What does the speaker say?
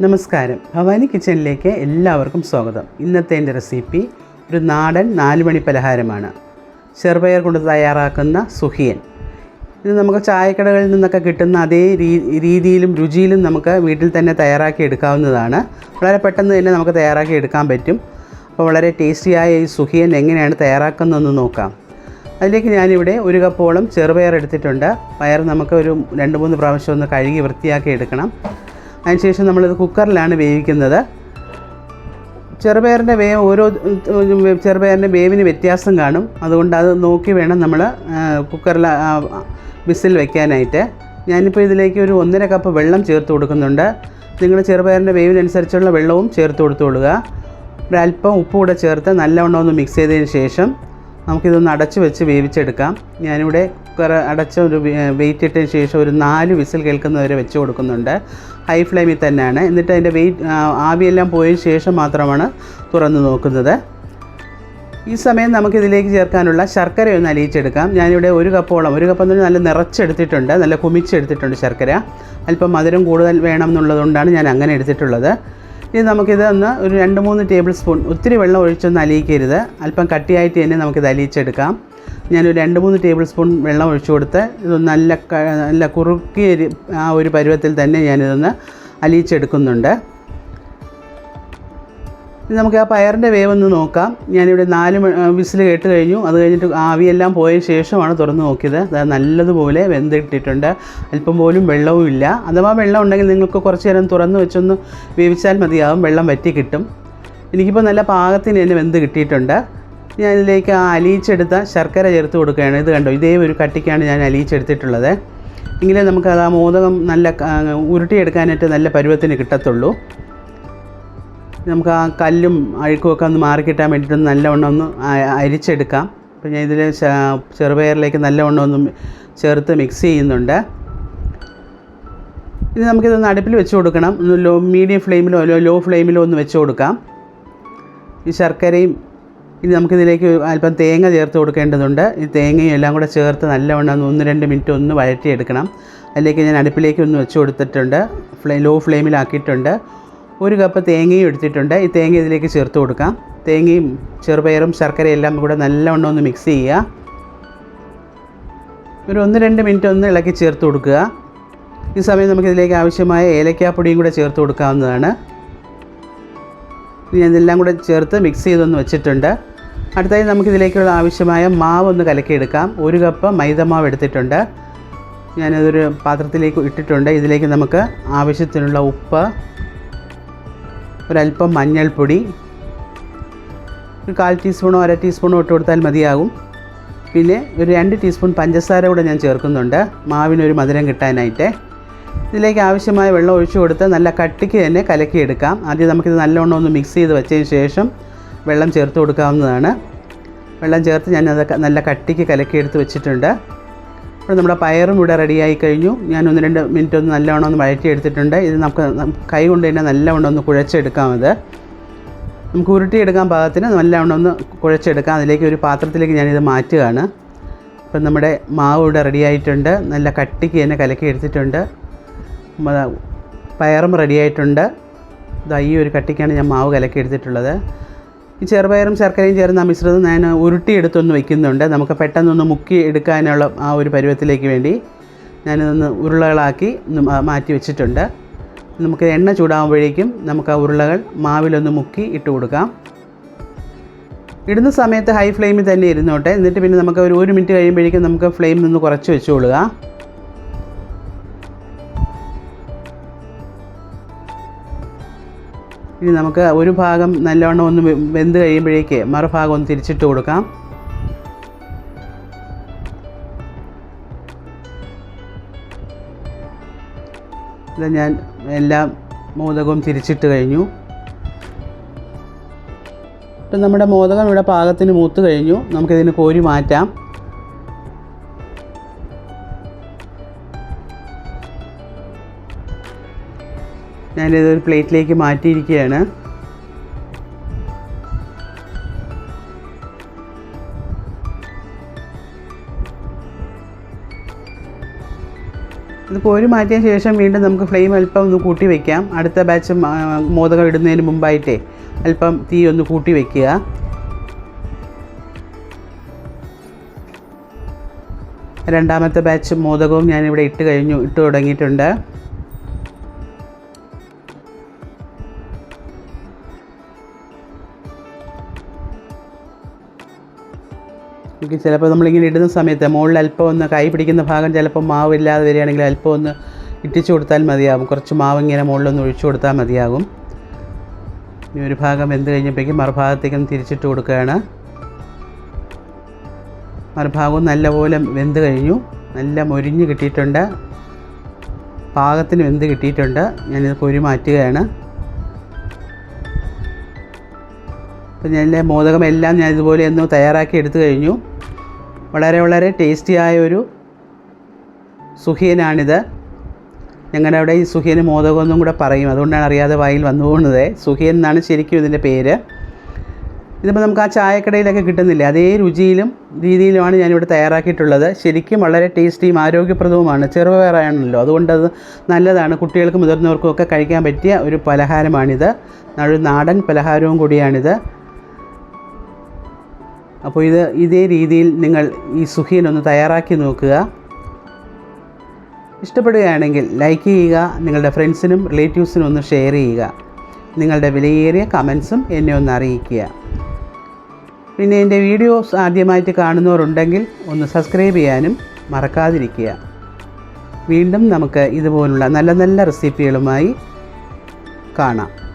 നമസ്കാരം. ഭവാനി കിച്ചണിലേക്ക് എല്ലാവർക്കും സ്വാഗതം. ഇന്നത്തെ എന്റെ റെസിപ്പി ഒരു നാടൻ നാലുമണി പലഹാരമാണ്. ചെറുപയർ കൊണ്ട് തയ്യാറാക്കുന്ന സുഹിയൻ. ഇത് നമുക്ക് ചായക്കടകളിൽ നിന്നൊക്കെ കിട്ടുന്ന അതേ രീതിയിലും രുചിയിലും നമുക്ക് വീട്ടിൽ തന്നെ തയ്യാറാക്കി എടുക്കാവുന്നതാണ്. വളരെ പെട്ടെന്ന് തന്നെ നമുക്ക് തയ്യാറാക്കി എടുക്കാൻ പറ്റും. അപ്പോൾ വളരെ ടേസ്റ്റിയായ ഈ സുഹിയൻ എങ്ങനെയാണ് തയ്യാറാക്കുന്നതെന്ന് നോക്കാം. അതിലേക്ക് ഞാനിവിടെ ഒരു കപ്പോളം ചെറുപയർ എടുത്തിട്ടുണ്ട്. പയർ നമുക്ക് ഒരു രണ്ട് മൂന്ന് പ്രാവശ്യം ഒന്ന് കഴുകി വൃത്തിയാക്കി എടുക്കണം. അതിനുശേഷം നമ്മളിത് കുക്കറിലാണ് വേവിക്കുന്നത്. ചെറുപയറിന്റെ വേവ് ഓരോ ചെറുപയറിന്റെ വേവിന് വ്യത്യാസം കാണും. അതുകൊണ്ട് അത് നോക്കി വേണം നമ്മൾ കുക്കറിൽ വിസിൽ വെക്കാനായിട്ട്. ഞാനിപ്പോൾ ഇതിലേക്ക് ഒരു ഒന്നര കപ്പ് വെള്ളം ചേർത്ത് കൊടുക്കുന്നുണ്ട്. നിങ്ങൾ ചെറുപയറിന്റെ വേവിനനുസരിച്ചുള്ള വെള്ളവും ചേർത്ത് കൊടുത്തു കൊടുക്കുക. ഒരല്പം ഉപ്പ് കൂടെ ചേർത്ത് നല്ലവണ്ണം ഒന്ന് മിക്സ് ചെയ്തതിന് ശേഷം നമുക്കിതൊന്ന് അടച്ച് വെച്ച് വേവിച്ചെടുക്കാം. ഞാനിവിടെ കുക്കർ അടച്ച ഒരു വെയിറ്റ് ഇട്ടതിന് ശേഷം ഒരു നാല് വിസിൽ കേൾക്കുന്നവരെ വെച്ച് കൊടുക്കുന്നുണ്ട്. ഹൈ ഫ്ലെയിമിൽ തന്നെയാണ്. എന്നിട്ട് അതിന്റെ വെയിറ്റ് ആവിയെല്ലാം പോയതിന് ശേഷം മാത്രമാണ് തുറന്ന് നോക്കുന്നത്. ഈ സമയം നമുക്കിതിലേക്ക് ചേർക്കാനുള്ള ശർക്കര ഒന്ന് അലിയിച്ചെടുക്കാം. ഞാനിവിടെ ഒരു കപ്പോളം ഒരു കപ്പ് തന്നെ നല്ല നിറച്ചെടുത്തിട്ടുണ്ട് നല്ല കുമിച്ചെടുത്തിട്ടുണ്ട് ശർക്കര. അല്പം മധുരം കൂടുതൽ വേണം എന്നുള്ളതുകൊണ്ടാണ് ഞാൻ അങ്ങനെ എടുത്തിട്ടുള്ളത്. ഇനി നമുക്കിത് ഒന്ന് ഒരു രണ്ട് മൂന്ന് ടേബിൾ സ്പൂൺ ഒത്തിരി വെള്ളം ഒഴിച്ചൊന്ന് അലിയിക്കരുത്. അല്പം കട്ടിയായിട്ട് തന്നെ നമുക്കിത് അലിയിച്ചെടുക്കാം. ഞാനൊരു രണ്ട് മൂന്ന് ടേബിൾ സ്പൂൺ വെള്ളം ഒഴിച്ചു കൊടുത്ത് ഇത് നല്ല നല്ല കുറുക്കിയ ആ ഒരു പരുവത്തിൽ തന്നെ ഞാനിതൊന്ന് അലിയിച്ചെടുക്കുന്നുണ്ട്. നമുക്ക് ആ പയറിന്റെ ഒന്ന് നോക്കാം. ഞാനിവിടെ നാല് വിസിൽ കേട്ട് കഴിഞ്ഞു. അത് കഴിഞ്ഞിട്ട് ആവിയെല്ലാം പോയ ശേഷമാണ് തുറന്ന് നോക്കിയത്. അത് നല്ലതുപോലെ വെന്തിട്ടിട്ടുണ്ട്. അല്പം പോലും വെള്ളവും ഇല്ല. അഥവാ വെള്ളം ഉണ്ടെങ്കിൽ നിങ്ങൾക്ക് കുറച്ച് നേരം തുറന്ന് വെച്ചൊന്ന് വേവിച്ചാൽ മതിയാവും. വെള്ളം വറ്റി കിട്ടും. എനിക്കിപ്പോൾ നല്ല പാകത്തിന് തന്നെ വെന്ത് കിട്ടിയിട്ടുണ്ട്. ഞാൻ ഇതിലേക്ക് ആ അലിയിച്ചെടുത്ത ശർക്കര ചേർത്ത് കൊടുക്കുകയാണ്. ഇത് കണ്ടോ? ഇതേ ഒരു കട്ടിക്കാണ് ഞാൻ അലിയിച്ചെടുത്തിട്ടുള്ളത്. എങ്കിലേ നമുക്ക് അത് ആ മോദകം നല്ല ഉരുട്ടിയെടുക്കാനായിട്ട് നല്ല പരുവത്തിന് കിട്ടത്തുള്ളൂ. നമുക്ക് ആ കല്ലും അഴുക്കും ഒക്കെ ഒന്ന് മാറിക്കിട്ടാൻ വേണ്ടിയിട്ട് നല്ലവണ്ണം ഒന്ന് അരിച്ചെടുക്കാം. അപ്പോൾ ഞാൻ ഇതിൽ ചെറുപയറിലേക്ക് നല്ലവണ്ണം ഒന്ന് ചേർത്ത് മിക്സ് ചെയ്യുന്നുണ്ട്. ഇനി നമുക്കിതൊന്ന് അടുപ്പിൽ വെച്ച് കൊടുക്കണം. ഒന്ന് ലോ മീഡിയം ഫ്ലെയിമിലോ ലോ ലോ ഫ്ലെയിമിലോ ഒന്ന് വെച്ച് കൊടുക്കാം. ഈ ശർക്കരയും ഇനി നമുക്കിതിലേക്ക് അല്പം തേങ്ങ ചേർത്ത് കൊടുക്കേണ്ടതുണ്ട്. ഈ തേങ്ങയും എല്ലാം കൂടെ ചേർത്ത് നല്ലവണ്ണം ഒന്ന് രണ്ട് മിനിറ്റ് ഒന്ന് വഴറ്റിയെടുക്കണം. അതിലേക്ക് ഞാൻ അടുപ്പിലേക്ക് ഒന്ന് വെച്ച് കൊടുത്തിട്ടുണ്ട്. ഫ്ലേ ലോ ഫ്ലെയിമിലാക്കിയിട്ടുണ്ട് ഒരു കപ്പ് തേങ്ങയും എടുത്തിട്ടുണ്ട്. ഈ തേങ്ങ ഇതിലേക്ക് ചേർത്ത് കൊടുക്കാം. തേങ്ങയും ചെറുപയറും ശർക്കരയും എല്ലാം കൂടെ നല്ലവണ്ണം ഒന്ന് മിക്സ് ചെയ്യുക. ഒരു ഒന്ന് രണ്ട് മിനിറ്റ് ഒന്ന് ഇളക്കി ചേർത്ത് കൊടുക്കുക. ഈ സമയം നമുക്കിതിലേക്ക് ആവശ്യമായ ഏലക്കാപ്പൊടിയും കൂടെ ചേർത്ത് കൊടുക്കാവുന്നതാണ്. ഇനി ഇതെല്ലാം കൂടെ ചേർത്ത് മിക്സ് ചെയ്തൊന്ന് വെച്ചിട്ടുണ്ട്. അടുത്തായി നമുക്കിതിലേക്കുള്ള ആവശ്യമായ മാവ് ഒന്ന് കലക്കിയെടുക്കാം. ഒരു കപ്പ് മൈദമാവ് എടുത്തിട്ടുണ്ട്. ഞാനതൊരു പാത്രത്തിലേക്ക് ഇട്ടിട്ടുണ്ട്. ഇതിലേക്ക് നമുക്ക് ആവശ്യത്തിനുള്ള ഉപ്പ് ഒരല്പം മഞ്ഞൾപ്പൊടി ഒരു കാൽ ടീസ്പൂണോ അര ടീസ്പൂണോ ഇട്ട് കൊടുത്താൽ മതിയാകും. പിന്നെ ഒരു രണ്ട് ടീസ്പൂൺ പഞ്ചസാര കൂടെ ഞാൻ ചേർക്കുന്നുണ്ട്. മാവിനൊരു മധുരം കിട്ടാനായിട്ട്. ഇതിലേക്ക് ആവശ്യമായ വെള്ളം ഒഴിച്ചു കൊടുത്ത് നല്ല കട്ടിക്ക് തന്നെ കലക്കിയെടുക്കാം ആദ്യം നമുക്കിത് നല്ലോണം ഒന്ന് മിക്സ് ചെയ്ത് വെച്ചതിന് ശേഷം വെള്ളം ചേർത്ത് കൊടുക്കാവുന്നതാണ്. വെള്ളം ചേർത്ത് ഞാൻ നല്ല കട്ടിക്ക് കലക്കിയെടുത്ത് വെച്ചിട്ടുണ്ട്. അപ്പോൾ നമ്മുടെ പയറും ഇവിടെ റെഡിയായി കഴിഞ്ഞു. ഞാൻ ഒന്ന് രണ്ട് മിനിറ്റ് ഒന്ന് നല്ലവണ്ണം ഒന്ന് വഴറ്റിയെടുത്തിട്ടുണ്ട്. ഇത് നമുക്ക് കൈ കൊണ്ട് തന്നെ നല്ലവണ്ണം ഒന്ന് കുഴച്ചെടുക്കാം അത്. നമുക്ക് ഉരുട്ടിയെടുക്കാൻ പാകത്തിന് നല്ലവണ്ണം ഒന്ന് കുഴച്ചെടുക്കാം. അതിലേക്ക് ഒരു പാത്രത്തിലേക്ക് ഞാനിത് മാറ്റുകയാണ്. അപ്പം നമ്മുടെ മാവ് ഇവിടെ റെഡിയായിട്ടുണ്ട് നല്ല കട്ടിക്ക് തന്നെ കലക്കി എടുത്തിട്ടുണ്ട്. പയറും പയറും റെഡിയായിട്ടുണ്ട് ഇതാ ഈ ഒരു കട്ടിക്കാണ് ഞാൻ മാവ് കലക്കി എടുത്തിട്ടുള്ളത്. ഈ ചെറുപയറും ശർക്കരയും ചേർന്ന മിശ്രിതം ഞാൻ ഉരുട്ടിയെടുത്തൊന്ന് വയ്ക്കുന്നുണ്ട് നമുക്ക് പെട്ടെന്നൊന്ന് മുക്കി എടുക്കാനുള്ള ആ ഒരു പരുവത്തിലേക്ക് വേണ്ടി ഞാനിതൊന്ന് ഉരുളകളാക്കി മാറ്റി വെച്ചിട്ടുണ്ട്. നമുക്ക് എണ്ണ ചൂടാകുമ്പോഴേക്കും നമുക്ക് ആ ഉരുളകൾ മാവിലൊന്ന് മുക്കി ഇട്ട് കൊടുക്കാം. ഇടുന്ന സമയത്ത് ഹൈ ഫ്ലെയിമിൽ തന്നെ ഇരുന്നോട്ടെ. എന്നിട്ട് പിന്നെ നമുക്ക് ഒരു ഒരു മിനിറ്റ് കഴിയുമ്പോഴേക്കും നമുക്ക് ഫ്ലെയിം നിന്ന് കുറച്ച് വെച്ചുകൊള്ളുക ഇനി നമുക്ക് ഒരു ഭാഗം നല്ലവണ്ണം ഒന്ന് വെന്ത് കഴിയുമ്പോഴേക്ക് മറുഭാഗം ഒന്ന് തിരിച്ചിട്ട് കൊടുക്കാം. ഇത് ഞാൻ എല്ലാം മോദകവും തിരിച്ചിട്ട് കഴിഞ്ഞു. ഇപ്പം നമ്മുടെ മോദകം ഇവിടെ പാകത്തിന് മൂത്ത് കഴിഞ്ഞു. നമുക്കിതിന് കോരി മാറ്റാം. ഞാനിതൊരു പ്ലേറ്റിലേക്ക് മാറ്റിയിരിക്കുകയാണ്. ഇത് കോരി മാറ്റിയ ശേഷം വീണ്ടും നമുക്ക് ഫ്ലെയിം അല്പം ഒന്ന് കൂട്ടി വയ്ക്കാം അടുത്ത ബാച്ച് മോദകം ഇടുന്നതിന് മുമ്പായിട്ടേ അല്പം തീ ഒന്ന് കൂട്ടി വയ്ക്കുക രണ്ടാമത്തെ ബാച്ച് മോദകവും ഞാനിവിടെ ഇട്ട് കഴിഞ്ഞു ഇട്ട് തുടങ്ങിയിട്ടുണ്ട്. ചിലപ്പോൾ നമ്മളിങ്ങനെ ഇടുന്ന സമയത്ത് മുകളിൽ അല്പം ഒന്ന് കൈ പിടിക്കുന്ന ഭാഗം ചിലപ്പോൾ മാവ് ഇല്ലാതെ വരികയാണെങ്കിൽ അല്പം ഒന്ന് ഇട്ടിച്ചു കൊടുത്താൽ മതിയാകും. കുറച്ച് മാവ് ഇങ്ങനെ മുകളിലൊന്ന് ഒഴിച്ചു കൊടുത്താൽ മതിയാകും. ഇനി ഒരു ഭാഗം വെന്ത് കഴിഞ്ഞപ്പോഴേക്കും മറുഭാഗത്തേക്കൊന്ന് തിരിച്ചിട്ട് കൊടുക്കുകയാണ്. മറുഭാഗവും നല്ലപോലെ വെന്ത് കഴിഞ്ഞു. നല്ല മൊരിഞ്ഞ് കിട്ടിയിട്ടുണ്ട്. പാകത്തിന് വെന്ത് കിട്ടിയിട്ടുണ്ട്. ഞാനിത് പൊരി മാറ്റുകയാണ്. അപ്പം ഞാൻ എന്റെ മോദകമെല്ലാം ഞാൻ ഇതുപോലെ ഒന്ന് തയ്യാറാക്കി എടുത്തു കഴിഞ്ഞു. വളരെ വളരെ ടേസ്റ്റിയായ ഒരു സുഖിയനാണിത് ഞങ്ങളുടെ അവിടെ ഈ സുഖിയന് മോദകം എന്നും കൂടെ പറയും. അതുകൊണ്ടാണ് അറിയാതെ വായിൽ വന്നു പോകുന്നത്. സുഖിയൻ എന്നാണ് ശരിക്കും ഇതിന്റെ പേര്. ഇതിപ്പോൾ നമുക്ക് ആ ചായക്കടയിലൊക്കെ കിട്ടുന്നില്ല? അതേ രുചിയിലും രീതിയിലുമാണ് ഞാനിവിടെ തയ്യാറാക്കിയിട്ടുള്ളത്. ശരിക്കും വളരെ ടേസ്റ്റിയും ആരോഗ്യപ്രദവുമാണ്. ചെറുപയറാണല്ലോ. അത് നല്ലതാണ്. കുട്ടികൾക്കും മുതിർന്നവർക്കും ഒക്കെ കഴിക്കാൻ പറ്റിയ ഒരു പലഹാരമാണിത്. നാടൻ പലഹാരവും കൂടിയാണിത്. അപ്പോൾ ഇത് ഇതേ രീതിയിൽ നിങ്ങൾ ഈ സുഖീൻ ഒന്ന് തയ്യാറാക്കി നോക്കുക. ഇഷ്ടപ്പെടുകയാണെങ്കിൽ ലൈക്ക് ചെയ്യുക നിങ്ങളുടെ ഫ്രണ്ട്സിനും റിലേറ്റീവ്സിനും ഒന്ന് ഷെയർ ചെയ്യുക. നിങ്ങളുടെ വിലയേറിയ കമൻസും എന്നെ ഒന്ന് അറിയിക്കുക. പിന്നെ എന്റെ വീഡിയോസ് ആദ്യമായിട്ട് കാണുന്നവരുണ്ടെങ്കിൽ ഒന്ന് സബ്സ്ക്രൈബ് ചെയ്യാനും മറക്കാതിരിക്കുക. വീണ്ടും നമുക്ക് ഇതുപോലുള്ള നല്ല നല്ല റെസിപ്പികളുമായി കാണാം.